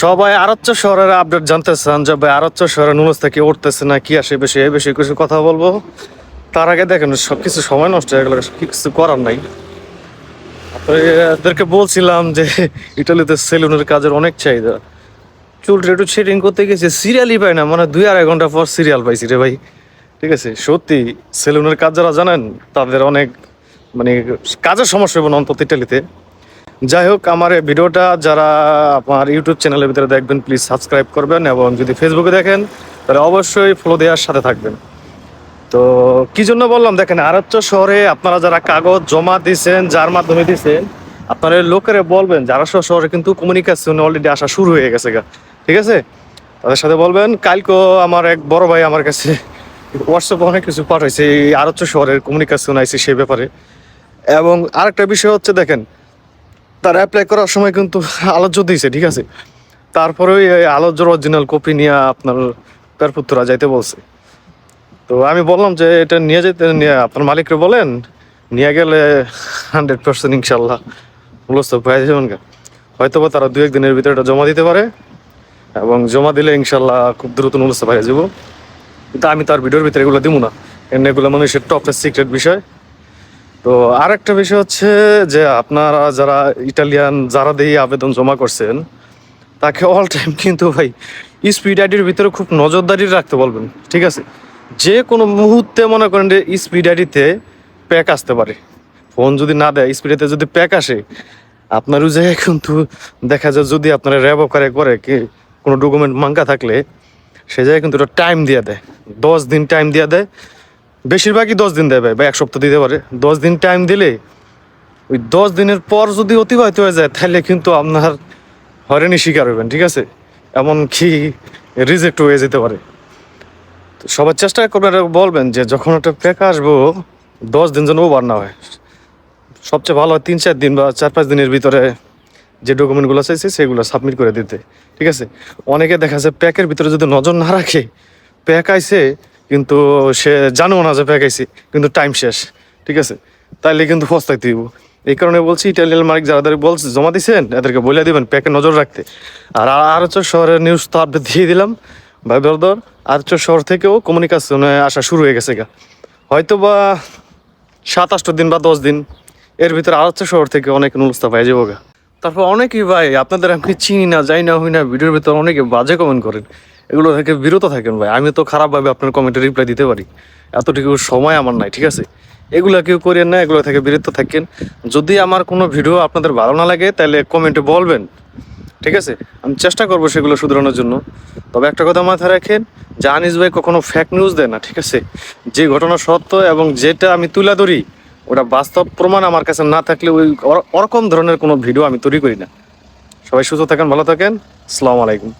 সবাই আরচ্চ শহরের আপডেট জানতে চান যে ভাই আরচ্চ শহরে নুনস থেকে উঠতেছে না, কি আসে বেশি এই বেশি কিছু কথা বলব? তার আগে দেখেন সব কিছু সময় নষ্ট হয়ে গেল কিছু করার নাই। এদেরকে বলছিলাম যে ইটালিতে সেলুনের কাজের অনেক চাহিদা। চুলটা একটু শেডিং করতে গেছে, সিরিয়ালই পাই না মানে দুই আড়াই ঘণ্টা পর সিরিয়াল পাইছি রে ভাই। ঠিক আছে, সত্যি, সেলুনের কাজ যারা জানেন, তাদের অনেক মানে কাজের সমস্যা না অন্তত ইটালিতে। যাই হোক, আমার এই ভিডিওটা যারা আমার ইউটিউব চ্যানেলের ভিতরে দেখবেন প্লিজ সাবস্ক্রাইব করবেন এবং যদি ফেসবুকে দেখেন, তাহলে অবশ্যই ফলো দেওয়ার সাথে থাকবেন। তো কি জন্য বললাম, দেখেন আরচ্চ শহরে আপনারা যারা কাগজ জমা দিয়েছেন যার মাধ্যমে দিয়েছেন আপনারা লোকেরা বলবেন যারা শহরে কিন্তু কমিউনিকেশন অলরেডি আসা শুরু হয়ে গেছে গা। ঠিক আছে? তাদের সাথে বলবেন কালকেও আমার এক বড় ভাই আমার কাছে হোয়াটসঅ্যাপে অনেক কিছু পাঠাইছে, এই আরচ্চ শহরের কমিউনিকেশন আইসি সেই ব্যাপারে। এবং আরেকটা বিষয় হচ্ছে, দেখেন তার অ্যাপ্লাই করার সময় কিন্তু আলোচ্য দিয়েছে, ঠিক আছে? তারপরে ওই আলোচ্যর অরিজিনাল কপি নিয়ে আপনার পেরপুত্রা যাইতে বলছে। তো আমি বললাম যে, এটা নিয়ে যেতে নিয়ে আপনার মালিককে বলেন, নিয়ে গেলে হান্ড্রেড পার্সেন্ট ইনশাল্লাহ মূলস্থ পেয়ে যাবেন হয়তো বা তারা দু একদিনের ভিতরে এটা জমা দিতে পারে এবং জমা দিলে ইনশাল্লাহ খুব দ্রুত মূলস্থ পেয়ে যাব কিন্তু আমি তার ভিডিওর ভিতরে এগুলো দিব না। এগুলো মানুষের টপ সিক্রেট বিষয়। তো আরেকটা বিষয় হচ্ছে যে আপনারা যারা ইটালিয়ান, যারা দিয়ে আবেদন জমা করছেন, তাকে অল টাইম কিন্তু ভাই স্পিড আইডির ভিতরে খুব নজরদারি রাখতে বলবেন, ঠিক আছে? যে কোনো মুহূর্তে মনে করেন যে স্পিড আইডিতে প্যাক আসতে পারে। ফোন যদি না দেয় স্পিড আইডিতে যদি প্যাক আসে, আপনার জায়গায় কিন্তু দেখা যায় যদি আপনারা র্যাব করে করে কি কোনো ডকুমেন্ট মাঙ্কা থাকলে, সে জায়গায় কিন্তু ওটা টাইম দিয়ে দেয়। দশ দিন টাইম দিয়ে দেয়। বেশিরভাগই দশ দিন দেবে বা এক সপ্তাহ দিতে পারে। দশ দিন টাইম দিলে ওই দশ দিনের পর যদি অতিবাহিত হয়ে যায়, তাহলে কিন্তু আপনার হয়রানি শিকার হবেন, ঠিক আছে? এমনকি রিজেক্ট হয়ে যেতে পারে। তো সবার চেষ্টা করবেন বলবেন যে যখন একটা প্যাক আসব, দশ দিন যেন ওভার না হয়। সবচেয়ে ভালো হয় তিন, চার দিন বা চার, পাঁচ দিনের ভিতরে যে ডকুমেন্টগুলো চাইছে সেগুলো সাবমিট করে দিতে, ঠিক আছে? অনেকে দেখা যায় প্যাকের ভিতরে যদি নজর না রাখে প্যাক আইছে কিন্তু সে জানেও না যে প্যাক আইছে কিন্তু টাইম শেষ, ঠিক আছে? তাইলে কিন্তু পস্তাইতে দিব এই কারণে বলছি, ইটালিয়ান মালিক যারা যারা বলছে, জমা দিয়েছেন এদেরকে বলে দিবেন প্যাকে নজর রাখতে। আর আর হচ্ছে শহরের নিউজ তো আপডেট দিয়ে দিলাম। ভাই বরদর আর হচ্ছে শহর থেকেও কমিউনিকেশনে আসা শুরু হয়ে গেছে গা। হয়তো বা সাত আষ্ট দিন বা দশ দিন, এর ভিতরে আর হচ্ছে শহর থেকে অনেক নুলস্তা পাই যাব গা তারপর অনেকেই ভাই, আপনাদের আমি চিনি না যাই না, হই না, ভিডিওর ভিতরে অনেকে বাজে কমেন্ট করেন। এগুলো থেকে বিরত থাকেন ভাই। আমি তো খারাপভাবে আপনার কমেন্টে রিপ্লাই দিতে পারি। এতটুকু সময় আমার নাই, ঠিক আছে? এগুলো কেউ করেন না, এগুলো থেকে বিরত থাকেন। যদি আমার কোনো ভিডিও আপনাদের ভালো না লাগে, তাহলে কমেন্টে বলবেন। ঠিক আছে? আমি চেষ্টা করব সেগুলো শুধরানোর জন্য। তবে একটা কথা মাথায় রাখেন, যে আনিস ভাই কখনো ফ্যাক নিউজ দেয় না, ঠিক আছে? যে ঘটনা সত্য এবং যেটা আমি তুলে ধরি, ওটা বাস্তব প্রমাণ আমার কাছে না থাকলে ওই ওরকম ধরনের কোনো ভিডিও আমি তৈরি করি না। সবাই সুস্থ থাকেন, ভালো থাকেন। আসসালামু আলাইকুম।